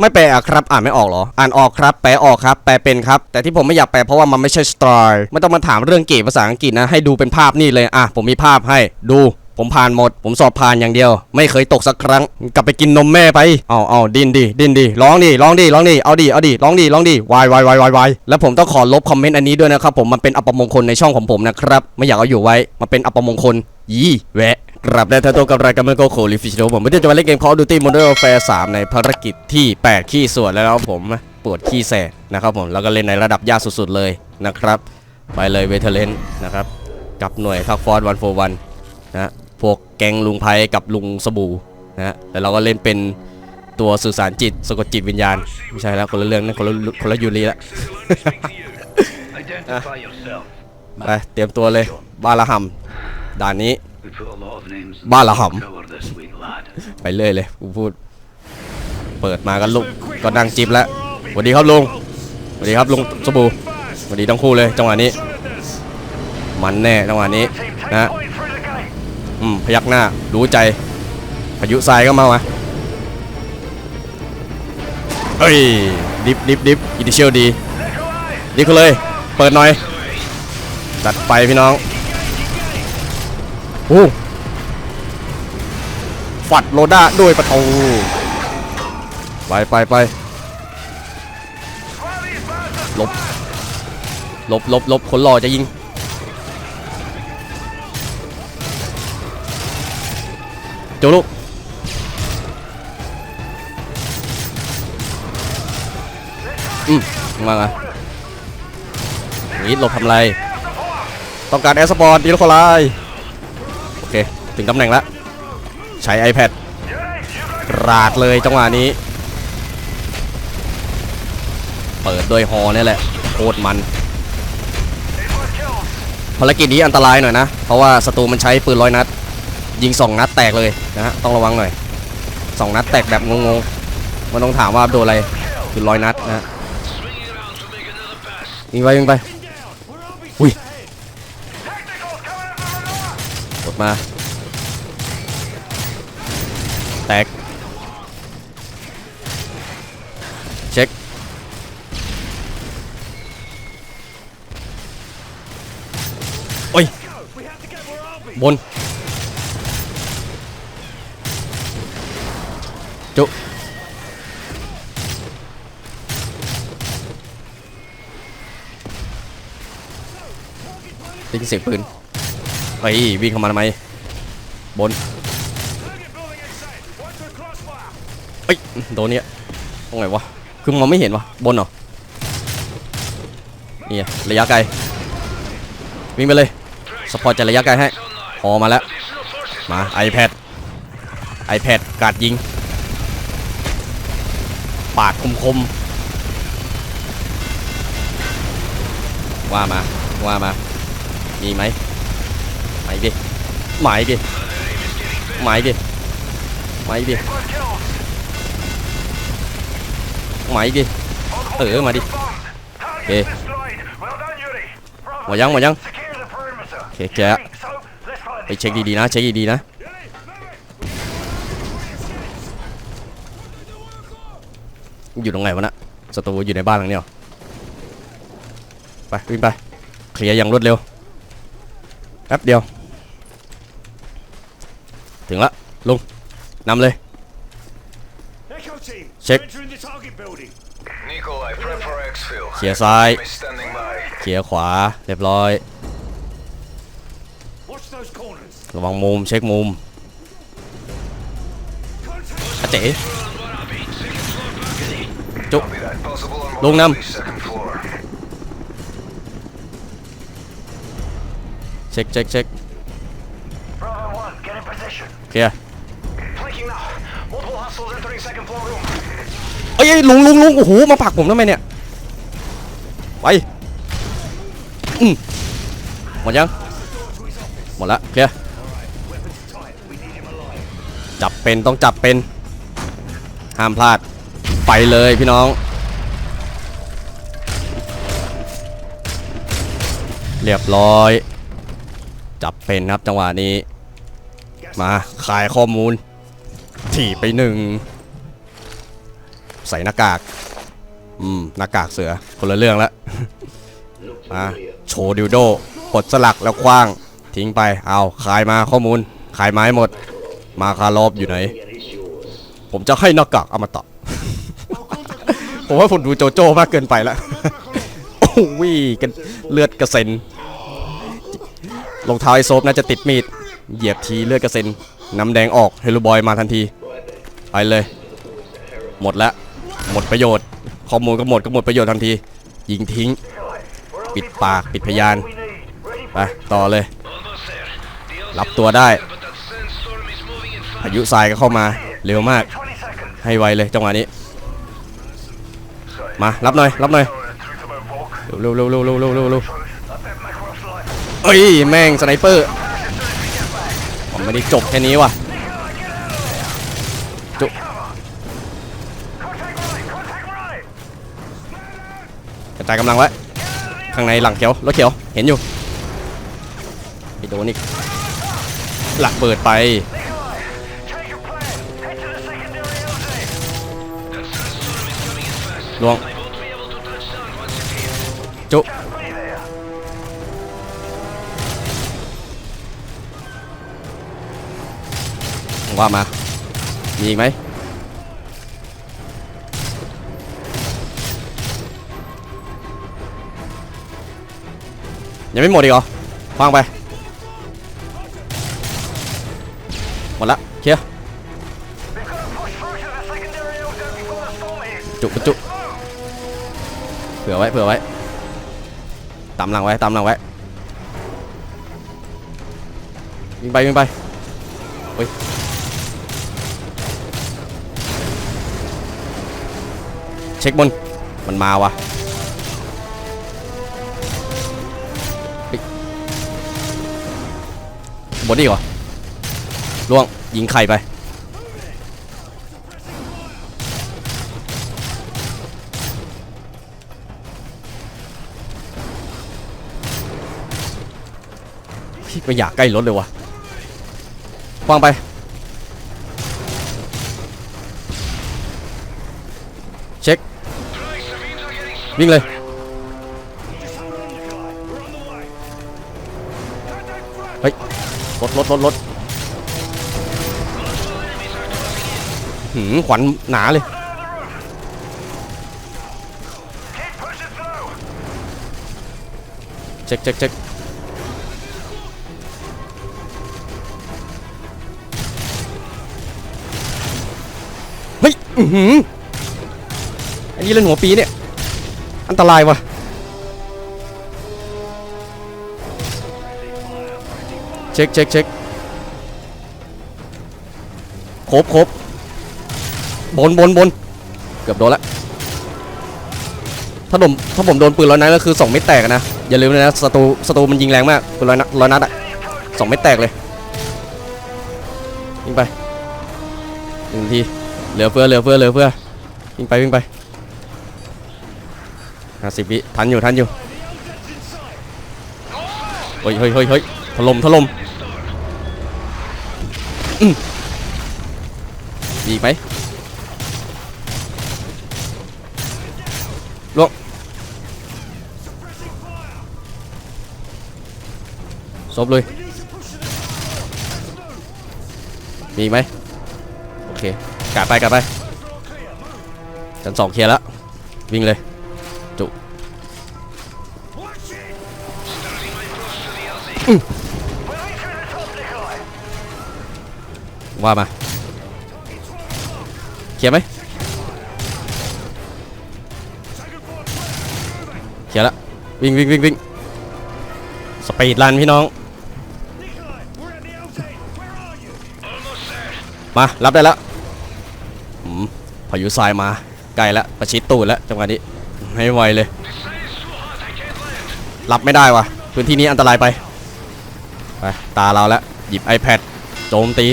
ไม่แปลอะครับ อ่านไม่ออกเหรอ อ่านออกครับ แปลออกครับ แปลเป็นครับ แต่ที่ผมไม่อยากแปลเพราะว่ามันไม่ใช่สไตล์ไม่ต้องมาถามเรื่องเกรดภาษาอังกฤษนะ ให้ดูเป็นภาพนี่เลย อะ ผมมีภาพให้ ดู ผมผ่านหมด ผมสอบผ่านอย่างเดียว ไม่เคยตกสักครั้ง กลับไปกินนมแม่ไป เอาเอาดินดิ ดินดิ ร้องดิ ร้องดิ ร้องดิ เอาดิ เอาดิ ร้องดิ ร้องดิ วายวายวายวายวาย แล้วผมต้องขอลบคอมเมนต์อันนี้ด้วยนะครับผม มันเป็นอัปมงคลในช่องของผมนะครับ ไม่อยากเอาอยู่ไว้ มันเป็นอัปมงคล ยี่แวะ กลับได้ทันตัวกับรายการเมื่อโกโคลิฟิชโนผมไม่ได้จะมาเล่นเกม Call of Duty Modern Warfare 3 ในภารกิจที่ 8 ขี้ส่วนแล้วนะครับผมปวดขี้แสกนะครับผมแล้วก็เล่นในระดับยากสุดๆเลยนะครับ ไปเลยเวเทเลนนะครับ กับหน่วยทักฟอร์ดวันโฟวันนะฮะพวกแก๊งลุงไพกับลุงสบู่นะฮะแล้วเราก็เล่นเป็นตัวสื่อสารจิตสะกดจิตวิญญาณ ไม่ใช่แล้วคนละเรื่องนั่นคนละคนละยูรีละ Identify yourself. ไปเตรียมตัวเลยบาละหัมด่านนี้ We put a lot of names Ba la hầm. cover this week, lad. ไปเรื่อยเลยกูพูด เปิดมาก็ลุกก็นั่งจิบแล้วสวัสดีครับลุงสวัสดีครับลุงสบู่สวัสดีทั้งคู่เลยจังหวะนี้ มันแน่จังหวะนี้นะอืมพยักหน้ารู้ใจพายุทรายก็มาวะเฮ้ยดิฟดิฟดิฟอินิเชียลดีดิฟเขาเลย เปิดหน่อยจัดไปพี่น้อง โอ้ฝัดโลด้าด้วยประตูไปไปไปลบลบลบลบคนหล่อจะยิงโจลูกอืมมาไงนี่หลบทำไร ต้องการแอสปอร์ตดีลคนไล ถึงตำแหน่งแล้วใช้ iPad ราดเลยจังหวะนี้ เปิดด้วยฮอเนี่ยแหละโคตรมัน ภารกิจนี้อันตรายหน่อยนะ เพราะว่าศัตรูมันใช้ปืนร้อยนัด ยิงสองนัดแตกเลยนะฮะต้องระวังหน่อยสองนัดแตกแบบงงๆ มันต้องถามว่าโดนอะไรคือร้อยนัดนะยิงไปยิงไป อุ้ยกดมา แตก เช็ค โอ้ย บน จุได้ยินเสียงปืน ไปวิ่งเข้ามาทำไม บน อ้ยโดนเนี่ยตรงไหนวะคือมองไม่เห็นวะบนเหรอนี่ระยะไกลวิ่งไปเลยสปอร์ตจะระยะไกลให้พอมาแล้วมา iPad iPad กาดยิง ปาดคมคมว่ามาว่ามา มีไหมไหมดิไหมดิไหมดิไหมดิ หมดิ เออมาดิโอเคหมดยังหมดยังโอเคแกไปเช็คดีๆนะเช็คดีๆนะอยู่ตรงไหนวะน่ะศัตรูอยู่ในบ้านหลังนี้เหรอไปวิ่งไปเคลียร์อย่างรวดเร็วแป๊บเดียว ถึงละลุงนำเลย for exfil. เคลียร์ซ้าย Enemy standing by. เคลียร์ขวา เรียบร้อย Watch those corners. ระวังมุม เช็คมุม Contact. อาเจ๋ Copy that. Possible on Long Nam. Police second floor. เช็คเช็คเช็ค Bravo 1, get in position. เคลียร์ อ้ยเอ้ยลุงลุงลุงโอ้โหมาผลักผมทำไมเนี่ยไปอืมหมดยังหมดละเคลียร์จับเป็นต้องจับเป็น ห้ามพลาดไปเลยพี่น้อง เรียบร้อย จับเป็นครับจังหวะนี้ มาขายข้อมูลถี่ไปหนึ่ง ใส่หน้ากาก อืม หน้ากากเสือ คนละเรื่องละมาโชว์ดิวโดกดสลักแล้วคว้าง ทิ้งไป เอาขายมาข้อมูล ขายไม้หมด มาคารอบอยู่ไหน ผมจะให้หน้ากากอมตะ ผมว่าผมดูโจโจ้มากเกินไปแล้วโอ้ยกันเลือดกระเซ็นรองเท้าไอโซฟน่าจะติดมีด เหยียบทีเลือดกระเซ็นน้ำแดงออกเฮลูบอยมาทันที ไปเลย หมดแล้ว หมดประโยชน์ ข้อมูลก็หมดก็หมดประโยชน์ทันที ยิงทิ้ง ปิดปากปิดพยานไปต่อเลย รับตัวได้พายุทรายก็เข้ามาเร็วมาก ให้ไวเลยจังหวะนี้ มารับหน่อยรับหน่อยเร็วเร็วเร็วเร็วเร็วเร็วเร็วเอ้ยแม่งสไนเปอร์ผมไม่ได้จบแค่นี้ว่ะ กระจายกำลังไว้ ข้างในหลังเขียวรถเขียว เห็นอยู่ไปโดนอีกหลักเปิดไปลวง จุว่ามา มีอีกไหม ยังไม่หมดอีกเหรอฟังไป หมดละเคลียร์ We've got to push through to the secondary LZ before the storm hits. จุจุเผื่อไว้เผื่อไว้ ตามหลังไว้ตามหลังไว้วิ่งไปวิ่งไปเฮ้ยเช็คบนมันมาวะเบนนี่เหรอล่วงยิงไข่ไป พี่ไม่อยากใกล้รถเลยวะวางไป เช็ค วิ่งเลยเฮ้ย รถรถรถรถหืมขวัญหนาเลยเช็คเช็คเช็คเฮ้ย อือหืออันนี้เล่นหัวปีเนี่ย อันตรายว่ะ เช็คเช็คเช็คครบครบบนบนบนเกือบโดนละถ้าผมถ้าผมโดนปืนร้อยนัดก็คือสองเม็ดแตกนะ อย่าลืมนะศัตรูศัตรูมันยิงแรงมากปืนร้อยนัดร้อยนัดอะสองเม็ดแตกเลยยิงไปหนึ่งทีเหลือเฟือเหลือเฟือเหลือเฟือวิ่งไปวิ่งไปห้าสิบวิทันอยู่ทันอยู่เฮ้ยเฮ้ยเฮ้ยเฮ้ย ล่มถล่มมีไหมล่วงซบเลยมีไหมโอเคกาดไปกาดไปชั้นสองเคลียร์แล้ววิ่งเลยจุ ว่ามาเคลียร์ไหมเคลียร์แล้ววิ่งวิ่งวิ่งวิ่งสปีดรันพี่น้อง มารับได้แล้วอืมพายุทรายมาใกล้แล้วประชิดตูดแล้วจังหวะนี้ให้ไวเลย รับไม่ได้วะพื้นที่นี้อันตรายไปไปตาเราแล้วหยิบ iPad โจมตี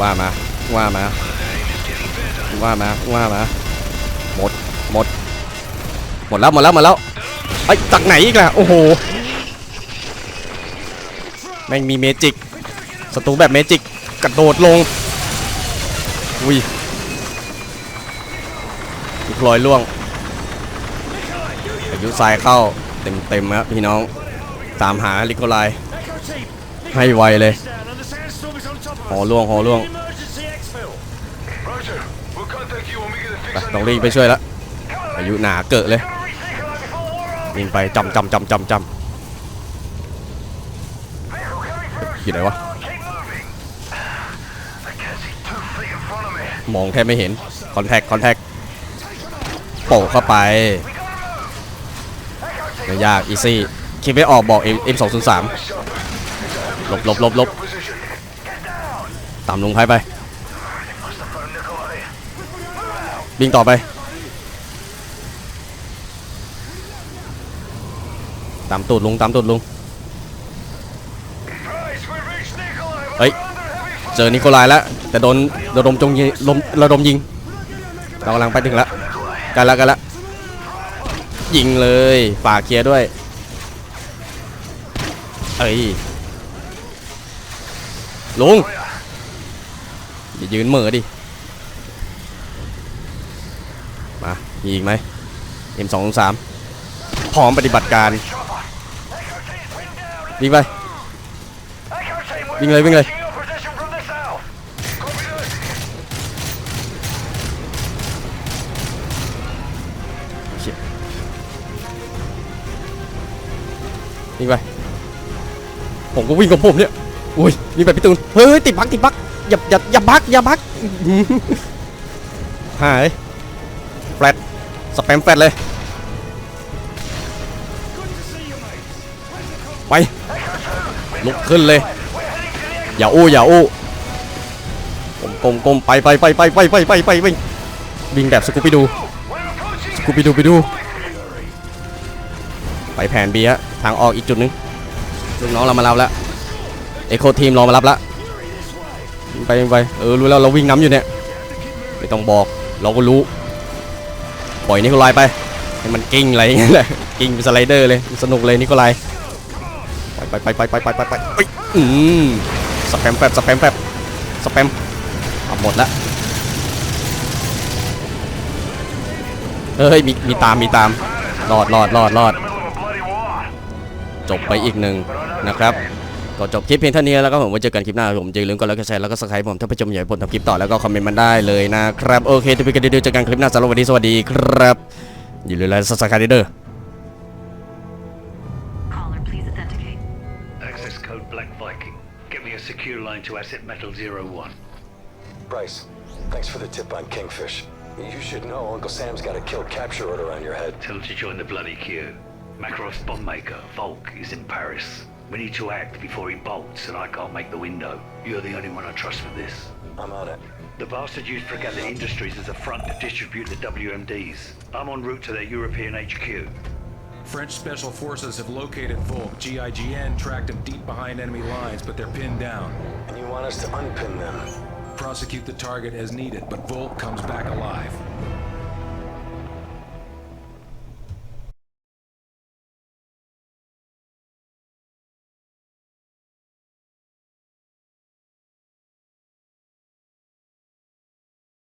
ว่ามา ว่ามา ว่ามา ว่ามา หมด หมด หมดแล้ว หมดแล้ว หมดแล้วไอ้จากไหนอีกล่ะ โอ้โห แม่งมีเมจิกศัตรูแบบเมจิก กระโดดลง อุ้ยลอยล่วงอายุทรายเข้าเต็มเต็มๆครับพี่น้อง ตามหาลิโกไล ให้ไวเลย Down and the sandstorm is on top of หอ us. ล่วงหอล่วง Emergency exfil. Roger. We'll contact you when we get a ไป fix on ต้อง the รีบไปช่วยแล้วอายุหนาเกิดเลย Gotta recycle that before the war over. ยิงไปจำจำจำจำจ Vehicle coming through. ำอยู่ไหนวะ Keep moving. I can't see two feet in front of me. มองแทบไม่เห็นคอนแทคคอนแทคโปะเข้าไป We gotta move. Echo team. ไม่ยากอีซี่คิดไม่ออกบอก M 2 0 3ห ลบหลบหลบหลบตามลงไพ่ไป Must have found Nikolai. วิ่งต่อไป ตามตูดลงตามตูดลง Christ, we reached Nikolai. but Ấy. we're under heavy fire. เจอนิโคลายแล้ว แต่โดนระดมจงยิงลมระดมยิง เรากำลังไปถึงแล้วกันแล้วกันแล้วยิงเลยฝากเคลียร์ด้วย เอ้ย ลุงอย่ายืนเหม่อดิ มา มีอีกไหม M203 พร้อมปฏิบัติการ วิ่งไป วิ่งเลยวิ่งเลย วิ่งไป ผมก็วิ่งกับผมเนี่ย อุ้ยวิ่งไปพี่ตูน เฮ้ยติดบักติดบักอย่าอย่าอย่าบักอย่าบักหายแฟลตสแปมแฟลตเลย ไป ลุกขึ้นเลย อย่าอู้อย่าอู้กลมกลมกลมไปไปไปไปไปไปไปไปไปวิ่งแบบสกูปปี้ดูสกูปปี้ดูไปดู ไปแผน B ฮะทางออกอีกจุดนึงลูกน้องเรามาเรับแล้ว เอโคทีมรอมารับล้ววิ่งไปไปเออรู้แล้วเราวิ่งน้ำอยู่เนี่ยไม่ต้องบอกเราก็รู้ ปล่อยนิโคลายไปให้มันกิ้งอะไรอย่างเงี้ยแหละกิ้งเป็นสไลเดอร์เลยสนุกเลยนิโคลายไปไปไปไปไปไปไปเอ้ยอืมสแปมแฟบสแปมแฟบสแปมเอาหมดละเฮ้ยมีมีตามมีตามรอดรอดรอดรอดจบไปอีกหนึ่งนะครับ ก็จบคลิปเพียงเท่านี้แล้วก็ผมไว้เจอกันคลิปหน้าผมอย่าลืมกดไลค์กดแชร์แล้วก็สไครต์ผมถ้าผู้ชมอยากให้ผมทำคลิปต่อแล้วก็คอมเมนต์มาได้เลยนะครับโอเคทุกคนเดี๋ยวเจอกันคลิปหน้าสำหรับวันนี้สวัสดีครับอย่าลืมไลค์ซับสไครต์เด้อ Caller, please authenticate. Access code Black Viking. Get me a secure line to Asset Metal Zero One. Bryce, thanks for the tip on Kingfish. You should know Uncle Sam's got a kill capture order on your head. Tell him to join the bloody queue. Makarov's bomb maker, Volk, is in Paris. We need to act before he bolts, and I can't make the window. You're the only one I trust for this. I'm on it. The bastard used Fregatta Industries as a front to distribute the WMDs. I'm en route to their European HQ. French special forces have located Volk. GIGN tracked him deep behind enemy lines, but they're pinned down. And you want us to unpin them. Prosecute the target as needed, but Volk comes back alive.